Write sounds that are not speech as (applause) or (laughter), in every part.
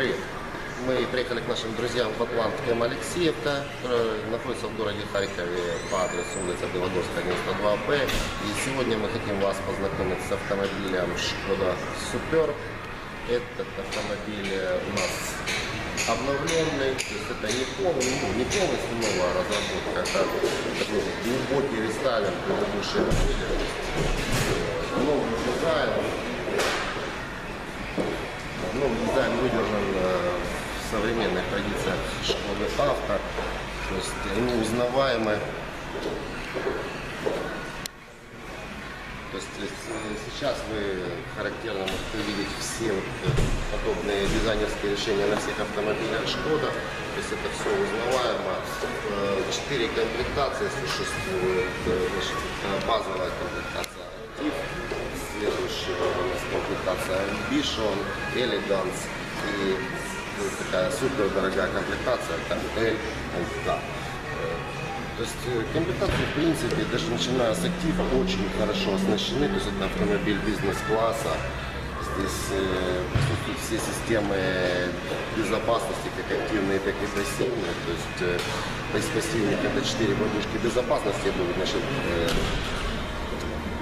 Привет. Мы приехали к нашим друзьям в Атлант КМ Алексеевка, которая находится в городе Харькове по адресу улица Белогорская, 92Б. И сегодня мы хотим вас познакомить с автомобилем Шкода Супер. Этот автомобиль у нас обновленный, то есть это не полный, ну, не полностью новая разработка, это такой глубокий рестайлинг предыдущей модели. Новый дизайн, ну, дизайн выдержан э, в современных традициях Шкоды Авто, то есть ну, узнаваемый. То есть э, сейчас вы характерно можете увидеть все вот э, подобные дизайнерские решения на всех автомобилях Шкода. То есть это все узнаваемо. Э, Четыре комплектации существуют. Э, э, Базовая комплектация следующая у нас комплектация Ambition, Elegance и ну, такая супер дорогая комплектация, это L K. Э, То есть э, комплектации, в принципе, даже начиная с актива, очень хорошо оснащены. То есть это автомобиль бизнес-класса. Здесь э, все системы безопасности, как активные, так и пассивные. То есть э, пассивных это 4 подушки безопасности будут, значит, э,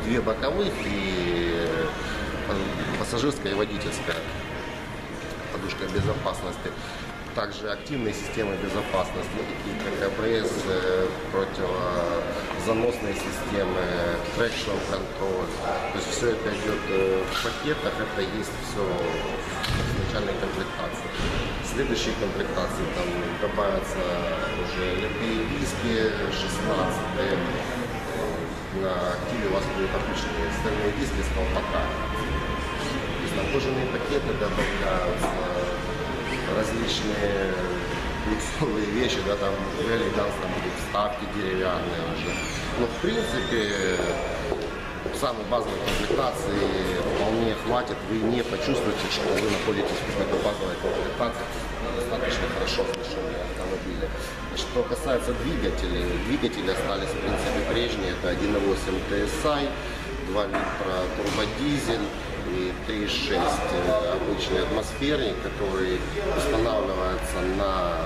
две боковых и э, пассажирская и водительская подушка безопасности. Также активные системы безопасности, такие как АБС, э, противозаносные системы, traction control. То есть все это идет э, в пакетах, это есть все в начальной комплектации. В следующей комплектации там добавятся уже лепные диски 16 на активе у вас будут обычные стальные диски с колпака. Есть там кожаные пакеты добавляются, различные люксовые вещи, да, там в элеганс там будут вставки деревянные уже. Но в принципе самой базовой комплектации вполне хватит, вы не почувствуете, что вы находитесь в какой-то базовой комплектации, достаточно хорошо оснащенные автомобили. Что касается двигателей, двигатели остались в принципе прежние, это 1.8 TSI, 2 литра турбодизель и 3.6 э, обычный атмосферник, который устанавливается на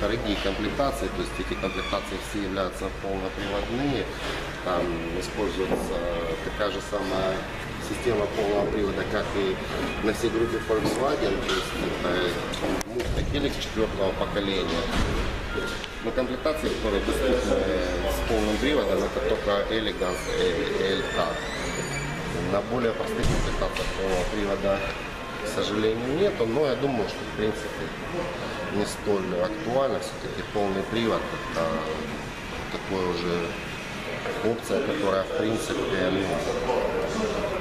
дорогие комплектации, то есть эти комплектации все являются полноприводные, там используется такая же самая система полного привода, как и на всей группе Volkswagen, то есть это муфта Helix четвертого поколения. Но комплектации, которые доступны с полным приводом, это только Elegance LK. На более простых комплектациях полного привода, к сожалению, нету, но я думаю, что в принципе не столь актуально. Все-таки полный привод это такой уже опция, которая в принципе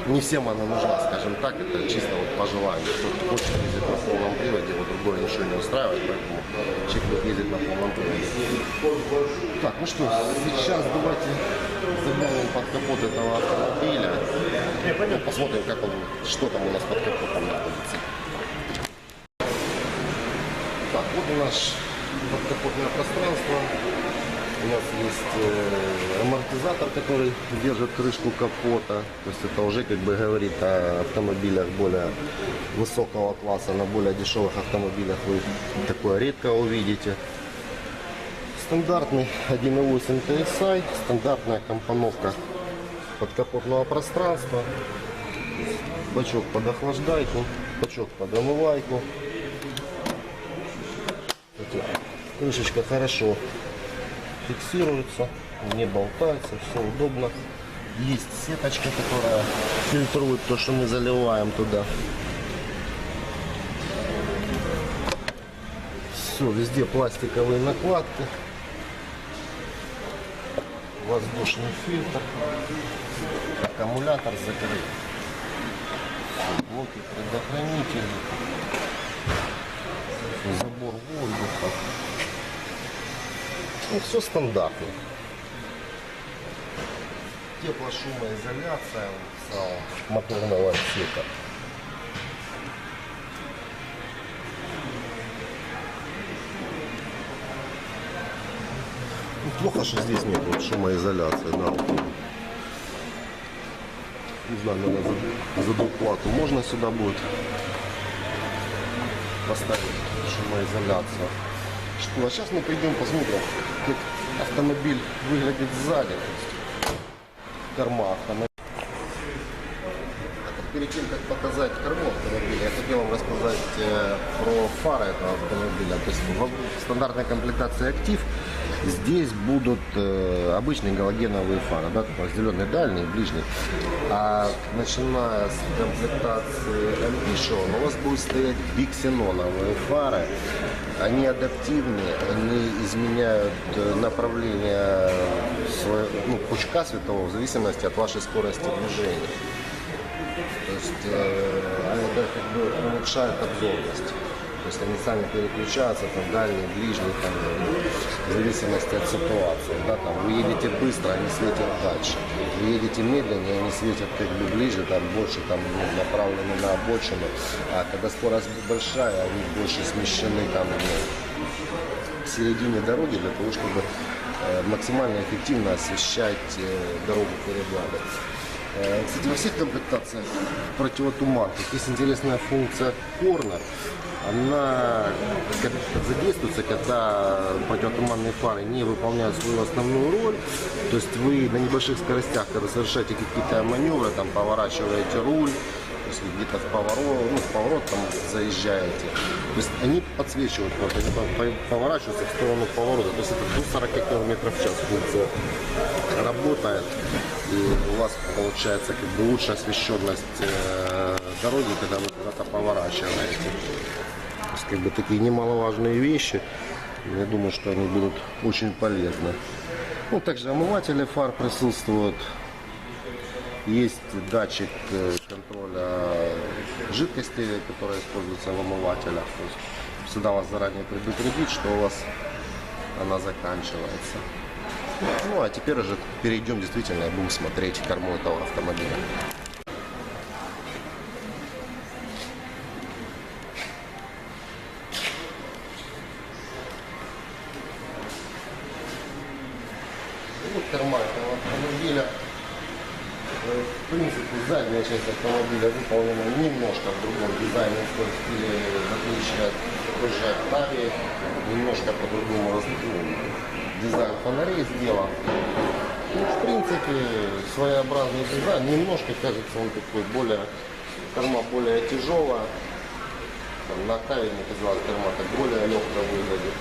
ну, не всем она нужна, скажем так, это чисто вот по желанию. Кто хочет ездить на полном приводе, его другое ничего не устраивает, поэтому человек ездить на полном приводе. Так, ну что, сейчас давайте заглянем под капот этого автомобиля. Ну, посмотрим, как он, что там у нас под капотом находится. Так, вот у нас подкапотное пространство. У нас есть э, амортизатор, который держит крышку капота. То есть это уже как бы говорит о автомобилях более высокого класса. На более дешевых автомобилях вы такое редко увидите. Стандартный 1.8 TSI, стандартная компоновка подкапотного пространства. Бачок под охлаждайку, бачок под омывайку. Крышечка хорошо фиксируется, не болтается, все удобно. Есть сеточка, которая фильтрует то, что мы заливаем туда. Все, везде пластиковые накладки. Воздушный фильтр. Аккумулятор закрыт. Блоки предохранители. Забор воздуха. Ну, все стандартно. Теплошумоизоляция самого моторного отсека. Ну, плохо, что здесь нет вот шумоизоляции, да. вот. Не знаю, наверное, за, за доплату можно сюда будет поставить шумоизоляцию. Что, а сейчас мы пойдем посмотрим, как автомобиль выглядит сзади. Корма автомобиля. Перед тем, как показать корму автомобиля, я хотел вам рассказать э, про фары этого автомобиля. То есть в стандартной комплектации «Актив» здесь будут э, обычные галогеновые фары, да, разделенные дальние, ближние. А начиная с комплектации Ambition у вас будут стоять биксеноновые фары. Они адаптивны, они изменяют э, направление своего, ну, пучка светового в зависимости от вашей скорости движения. То есть э, это как бы улучшает обзорность. То есть они сами переключаются, там дальний, ближний, там, в зависимости от ситуации. Да, там, вы едете быстро, они светят дальше. Вы едете медленнее, они светят как бы ближе, там больше там, ну, направлены на обочину. А когда скорость большая, они больше смещены там, к середине дороги для того, чтобы э, максимально эффективно освещать э, дорогу перед вами. Э, Кстати, во всех комплектациях противотуманных есть интересная функция корнер. Она задействуется, когда противотуманные фары не выполняют свою основную роль. То есть вы на небольших скоростях, когда совершаете какие-то маневры, там поворачиваете руль, то вы где-то в поворот, ну, в поворот там заезжаете. То есть они подсвечивают, вот, они по- по- поворачиваются в сторону поворота. То есть это до 40 км в час функция работает. И у вас получается как бы лучшая освещенность э, дороги, когда вы куда-то поворачиваете. То есть как бы такие немаловажные вещи. Я думаю, что они будут очень полезны. Ну, также омыватели фар присутствуют. Есть датчик э, контроля жидкости, которая используется в омывателях. То есть всегда вас заранее предупредить, что у вас она заканчивается. Ну а теперь уже перейдем действительно и будем смотреть корму этого автомобиля. Вот корма этого автомобиля. Э, В принципе, задняя часть автомобиля выполнена немножко в другом дизайнерском стиле, в отличие от той же Octavia. Немножко по-другому раз- ну, дизайн фонарей сделан. Ну, в принципе, своеобразный дизайн. Немножко, кажется, он такой более, корма более тяжелая. Там, на Octavia мне казалось, корма так более легко выглядит.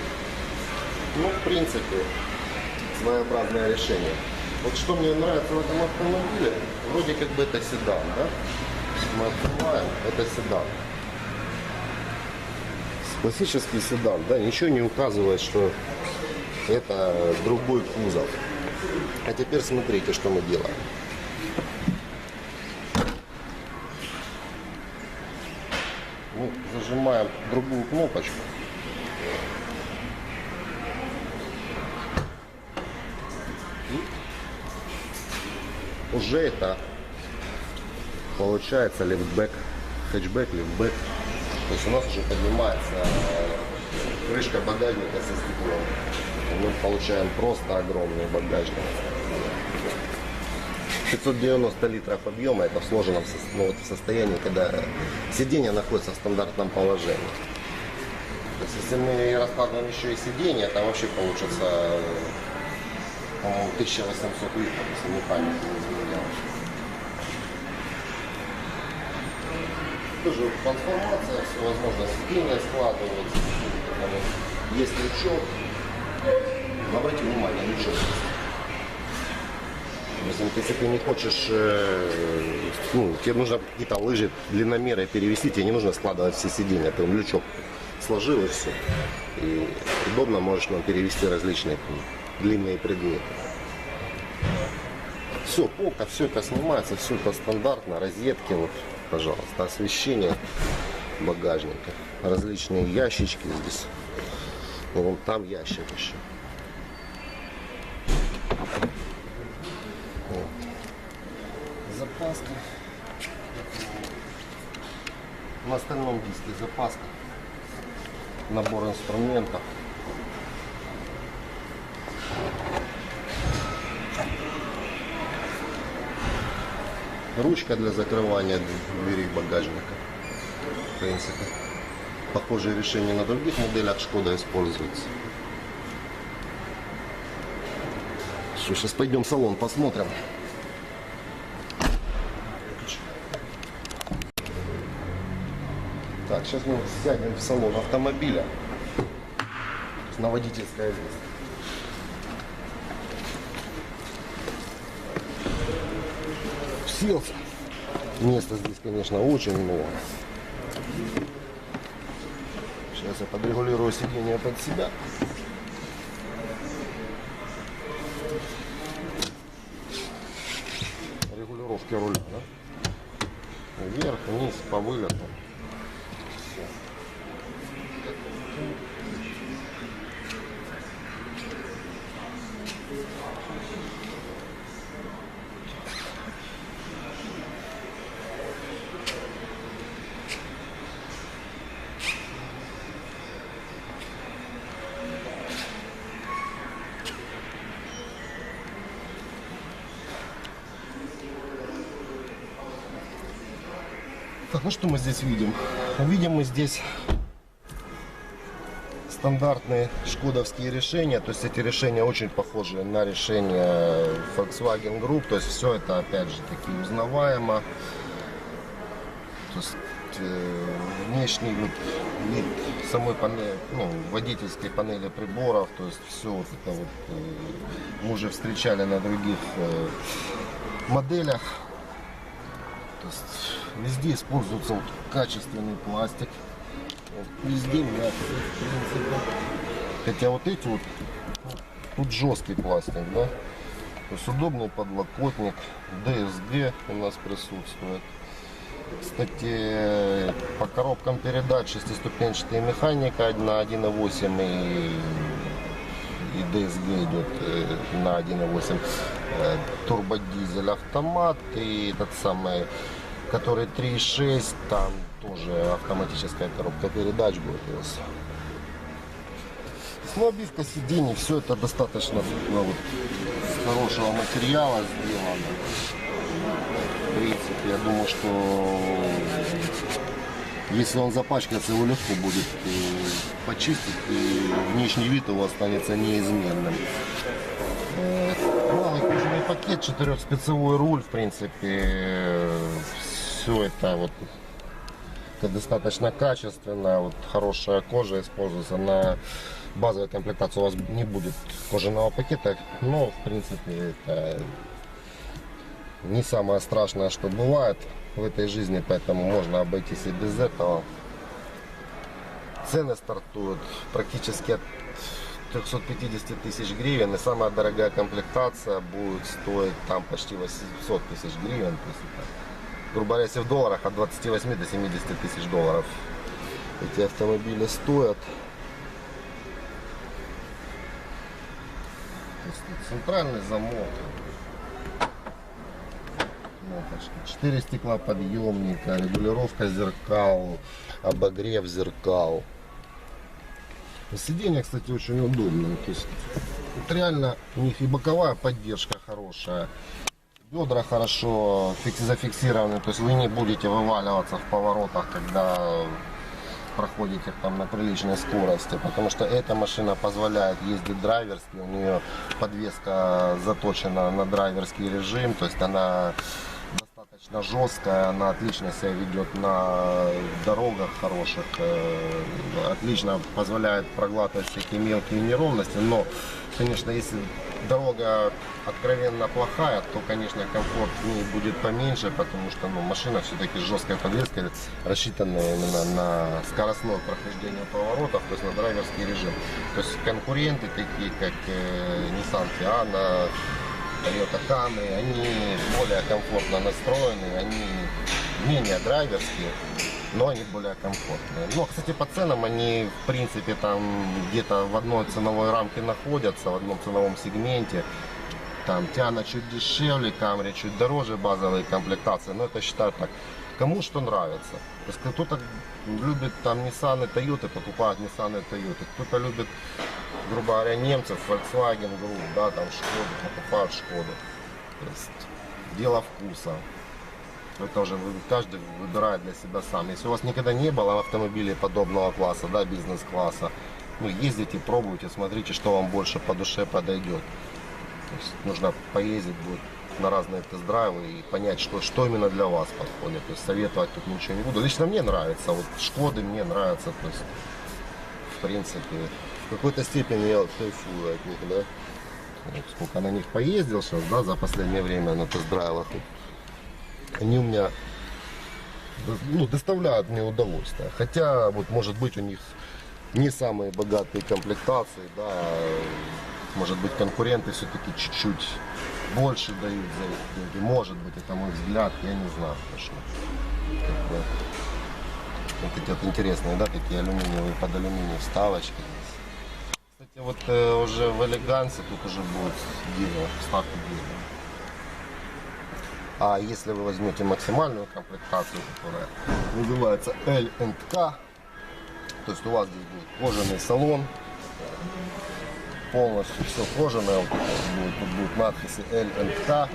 Ну, в принципе, своеобразное решение. Вот что мне нравится в этом автомобиле, вроде как бы это седан, да? Мы открываем, это седан. Классический седан, да, ничего не указывает, что это другой кузов. А теперь смотрите, что мы делаем. Мы зажимаем другую кнопочку. уже это получается лифтбэк, хэтчбэк, лифтбэк. То есть у нас уже поднимается э, крышка багажника со стеклом. И мы получаем просто огромный багажник. 590 литров объема, это в сложенном ну, вот в состоянии, когда сиденье находится в стандартном положении. То есть если мы раскладываем еще и сиденье, там вообще получится, по-моему, 1800 литров, если мне память не изменяла. Тоже трансформация, все возможно, сиденье складывается, есть лючок. Обратите внимание, лючок есть. Если, если ты не хочешь, э, ну, тебе нужно какие-то лыжи, длинномеры перевести, тебе не нужно складывать все сиденья, ты лючок сложил и все. И удобно можешь нам перевести различные длинные предметы. Все, полка, все это снимается, все это стандартно, розетки, вот, пожалуйста, освещение багажника, различные ящички здесь. Ну, Вон там ящик еще. Запаска. На остальном диске запаска. Набор инструментов. Ручка для закрывания дверей багажника. В принципе. похожие решения на других моделях Шкода используются. Что, сейчас пойдем в салон посмотрим. Сейчас мы сядем в салон автомобиля. На водительское место. Селся. Места здесь, конечно, очень много. Сейчас я подрегулирую сиденье под себя. Регулировки руля, да? Вверх, вниз, по вылету. Ну что мы здесь видим? Видим мы здесь стандартные шкодовские решения. То есть эти решения очень похожи на решения Volkswagen Group. То есть все это опять же таки узнаваемо. То есть э, внешний вид, вид самой панели, ну, водительской панели приборов, то есть все вот это вот э, мы уже встречали на других э, моделях. То везде используется вот качественный пластик. Везде принципе. Хотя вот эти вот, тут жесткий пластик, да? То есть удобный подлокотник, DSG у нас присутствует. Кстати, по коробкам передач шестиступенчатая механика на 1.8 и, и DSG идет э, на 1.8 э, турбодизель автомат и этот самый, который 3.6, там тоже автоматическая коробка передач будет у нас. Ну, обивка сидений, все это достаточно ну, вот, хорошего материала сделано. В принципе, я думаю, что если он запачкается, его легко будет э, почистить, и внешний вид его останется неизменным. Э, Малый кожаный пакет, четырехспецевой руль, в принципе, все это вот это достаточно качественно, вот хорошая кожа используется на базовой комплектации. У вас не будет кожаного пакета, но в принципе это не самое страшное, что бывает в этой жизни, поэтому можно обойтись и без этого. Цены стартуют практически от 350 тысяч гривен, и самая дорогая комплектация будет стоить там почти 800 тысяч гривен. То есть это, грубо говоря, если в долларах от 28 до 70 тысяч долларов эти автомобили стоят. То есть центральный замок. Кнопочки. Четыре стекла подъемника, регулировка зеркал, обогрев зеркал. Сиденье, кстати, очень удобное. То есть, реально у них и боковая поддержка хорошая. Бедра хорошо фикс- зафиксированы, то есть вы не будете вываливаться в поворотах, когда проходите там на приличной скорости, потому что эта машина позволяет ездить драйверски, у нее подвеска заточена на драйверский режим, то есть она достаточно жесткая, она отлично себя ведет на дорогах хороших, э, отлично позволяет проглатывать всякие мелкие неровности, но, конечно, если дорога откровенно плохая, то, конечно, комфорт в ней будет поменьше, потому что ну, машина все-таки с жесткой подвеской, рассчитанная именно на скоростное прохождение поворотов, то есть на драйверский режим. То есть конкуренты такие, как э, Nissan Tiana, Toyota Camry, они более комфортно настроены, они менее драйверские, но они более комфортные. Но, кстати, по ценам они, в принципе, там где-то в одной ценовой рамке находятся, в одном ценовом сегменте. Там Тиана чуть дешевле, Камри чуть дороже базовые комплектации, но это считаю так. Кому что нравится. То есть кто-то любит там Nissan и Toyota, покупает Nissan и Toyota. Кто-то любит, грубо говоря, немцев, Volkswagen Group, да, там Шкоду, покупают Шкоду. То есть дело вкуса. Это уже каждый выбирает для себя сам. Если у вас никогда не было автомобилей подобного класса, да, бизнес-класса, ну, ездите, пробуйте, смотрите, что вам больше по душе подойдет. То есть нужно поездить будет на разные тест-драйвы и понять, что, что именно для вас подходит. То есть советовать тут ничего не буду. Лично мне нравится, вот Шкоды мне нравятся, то есть в принципе в какой-то степени я кайфую от них, да. Вот сколько на них поездил сейчас, да, за последнее время на тест-драйвах. Они у меня ну, доставляют мне удовольствие. Хотя, вот, может быть, у них не самые богатые комплектации, да, может быть, конкуренты все-таки чуть-чуть больше дают за их деньги. Может быть, это мой взгляд, я не знаю точно. Вот эти вот интересные, да, такие алюминиевые под алюминий вставочки. Вот э, уже в элегансе тут уже будет дерево, вставки дерева. А если вы возьмете максимальную комплектацию, которая называется L&K, то есть у вас здесь будет кожаный салон, полностью все кожаное, вот тут будет, тут будут надписи L&K,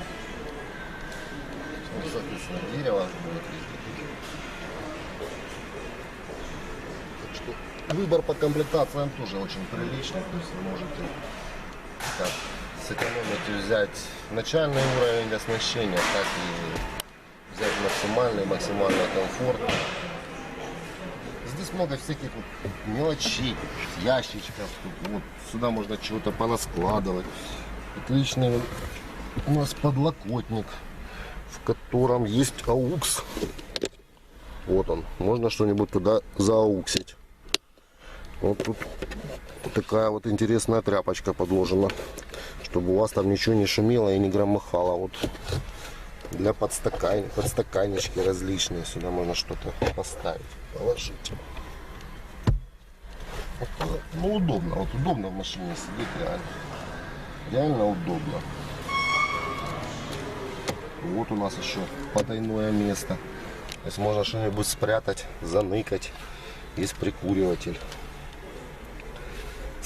соответственно, дерево будет. Так что выбор по комплектациям тоже очень приличный, то есть вы можете как сэкономить и взять начальный уровень оснащения, так и взять максимальный, максимально комфортный. Здесь много всяких вот мелочей, ящичков. Вот сюда можно чего-то понаскладывать. Отличный у нас подлокотник, в котором есть аукс. Вот он. Можно что-нибудь туда заауксить. Вот тут такая вот интересная тряпочка подложена, чтобы у вас там ничего не шумело и не громыхало. Вот для подстакан... подстаканнички различные. Сюда можно что-то поставить, положить. Ну, удобно. Вот удобно в машине сидеть реально. Реально удобно. Вот у нас еще потайное место. То можно что-нибудь спрятать, заныкать. Есть прикуриватель.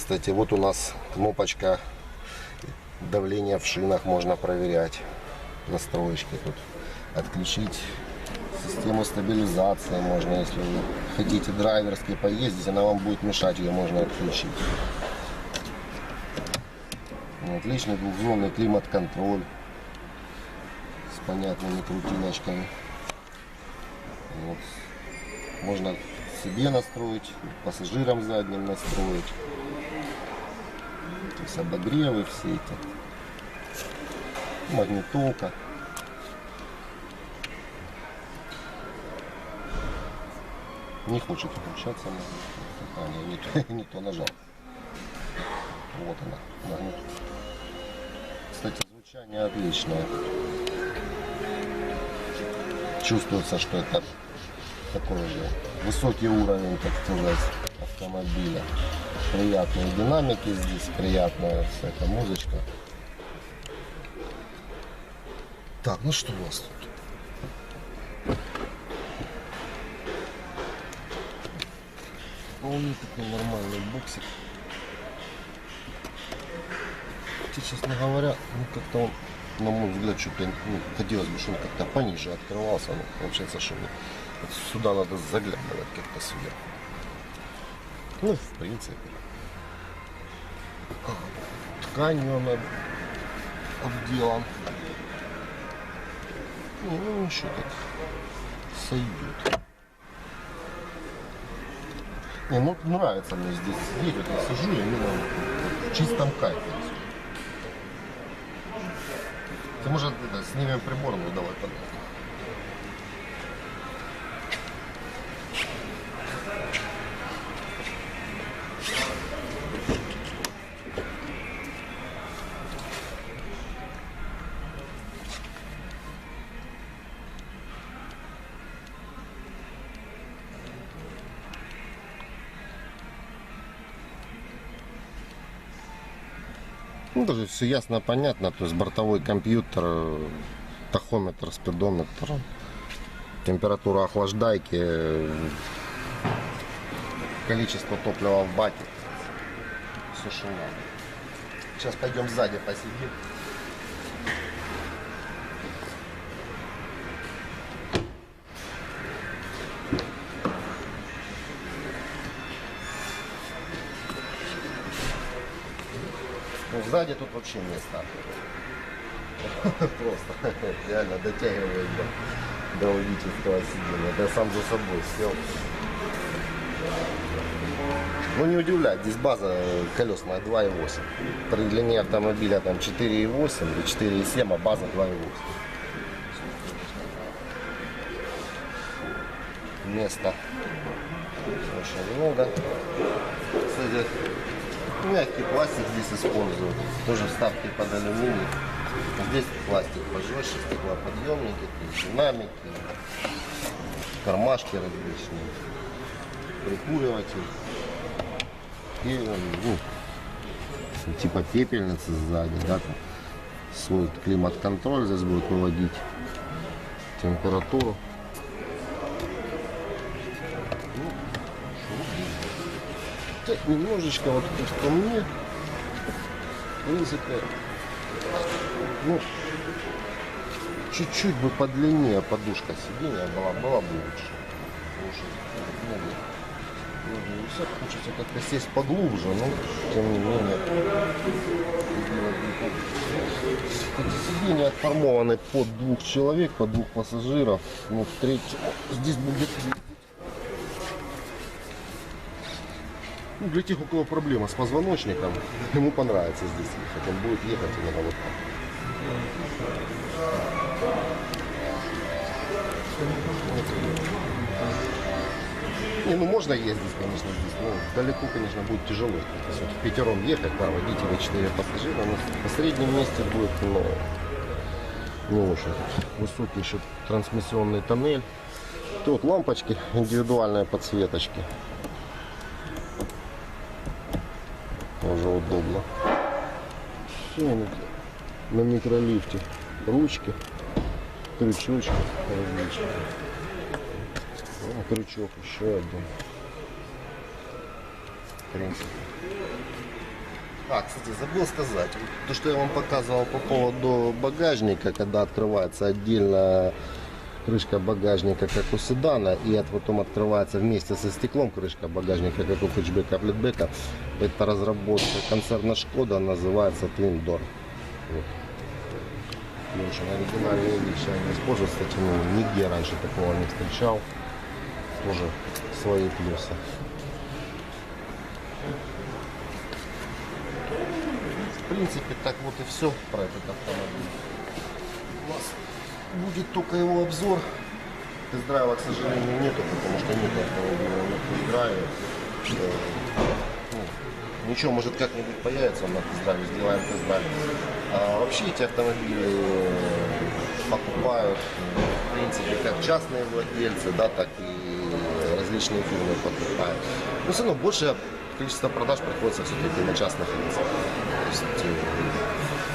Кстати, вот у нас кнопочка давления в шинах можно проверять. Настроечки тут. Отключить систему стабилизации можно, если вы хотите драйверски поездить, она вам будет мешать, ее можно отключить. Ну, Отличный двухзонный климат-контроль с понятными крутиночками. Вот. Можно себе настроить, пассажирам задним настроить. То есть обогревы все эти. Магнитолка. Не хочет включаться. А, не, не, (laughs) не то нажал. Вот она. магнит. Кстати, звучание отличное. Чувствуется, что это такой же высокий уровень, так сказать, автомобиля. Приятные динамики здесь, приятная всякая музычка. Так, ну что у вас тут? Вполне такой нормальный боксик. Честно говоря, ну как-то он, на мой взгляд, что-то ну, хотелось бы, чтобы он как-то пониже открывался. Ну, получается, что вот сюда надо заглядывать как-то сверху. Ну, в принципе. Тканью он об- обделан. Не, ну ничего так сойдет. Не, ну нравится мне здесь сидеть, вот я сижу, и именно в чистом кайфе. Ты может это, снимем приборную, давай подожди. Ну, даже все ясно, понятно. То есть бортовой компьютер, э, тахометр, спидометр, температура охлаждайки, количество топлива в баке. Все. Сейчас пойдем сзади посидим. Вообще места. (laughs) Просто (laughs) реально дотягивает до, до водительского сидения. Я сам за собой сел. Ну не удивляет, здесь база э, колесная 2.8. При длине автомобиля там 4.8 или 4.7, а база 2.8. Места очень много. Кстати, мягкий пластик здесь используют. Тоже вставки под алюминий. Здесь пластик пожестче, стеклоподъемники, динамики, кармашки различные, прикуриватель. И ну, типа пепельницы сзади, да, свой климат-контроль здесь будет выводить температуру. Так, немножечко вот по мне, в принципе, ну, чуть-чуть бы подлиннее подушка сиденья была, была бы лучше. Лучше, ну, ну, все хочется как-то сесть поглубже, но тем не менее. Эти сиденья отформованы под двух человек, под двух пассажиров. Ну, третий. Здесь будет Ну, для тех, у кого проблема с позвоночником, ему понравится здесь ехать. Он будет ехать именно вот так. Не, ну можно ездить, конечно, здесь, но далеко, конечно, будет тяжело. Вот в пятером ехать, да, водителя 4 пассажира, но на среднем месте будет, ну, не очень. Высокий еще трансмиссионный тоннель. Тут лампочки, индивидуальные подсветочки. Тоже удобно. Все на микролифте. Ручки, крючочки различные. О, крючок еще один. Принципе. А, кстати, забыл сказать. То, что я вам показывал по поводу багажника, когда открывается отдельно крышка багажника, как у седана, и от- потом открывается вместе со стеклом крышка багажника, как у хэтчбека, флетбека. Это разработка концерна Шкода, называется Twin Door. Вот. И Очень оригинальные вещи они используют, кстати, ну, нигде раньше такого не встречал. Тоже свои плюсы. В принципе, так вот и все про этот автомобиль. Нас будет только его обзор. Тест-драйва, к сожалению, нету, потому что нет автомобиля на тест-драйве. Э, ну, Ничего, может как-нибудь появится на тест-драйве, сделаем тест-драйв. А вообще эти автомобили э, покупают, в принципе, как частные владельцы, да, так и различные фирмы покупают. Но все равно большее количество продаж приходится все-таки на частных лиц.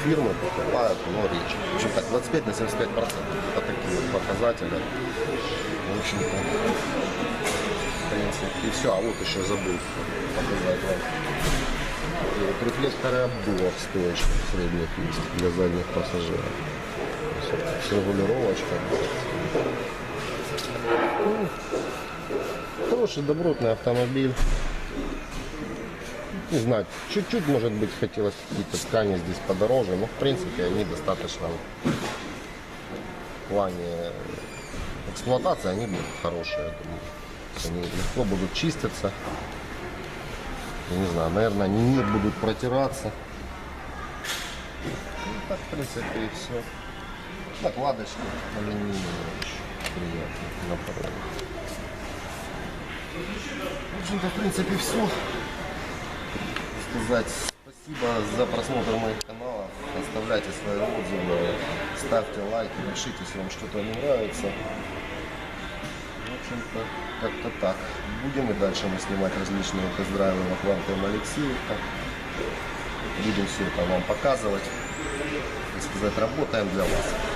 Фирмы покупают, но речь. В общем так, 25 на 75 процентов. Это такие показатели. В общем-то, в принципе, и все. А вот еще забыл показать вам. И вот рефлекторы обдува в средних есть для задних пассажиров. С регулировочкой. Ну, Хороший, добротный автомобиль. Не знаю, чуть-чуть, может быть, хотелось какие-то ткани здесь подороже, но, в принципе, они достаточно в плане эксплуатации, они будут хорошие, я думаю. Они легко будут чиститься. Я не знаю, наверное, они не будут протираться. Ну, так, в принципе, и все. Накладочки алюминиевые очень приятные. В общем-то, в принципе, все сказать спасибо за просмотр моих каналов. Оставляйте свои отзывы, ставьте лайки, пишите, если вам что-то не нравится. В общем-то, как-то так. Будем и дальше мы снимать различные тест-драйвы в Атланте и. Будем все это вам показывать. И сказать, работаем для вас.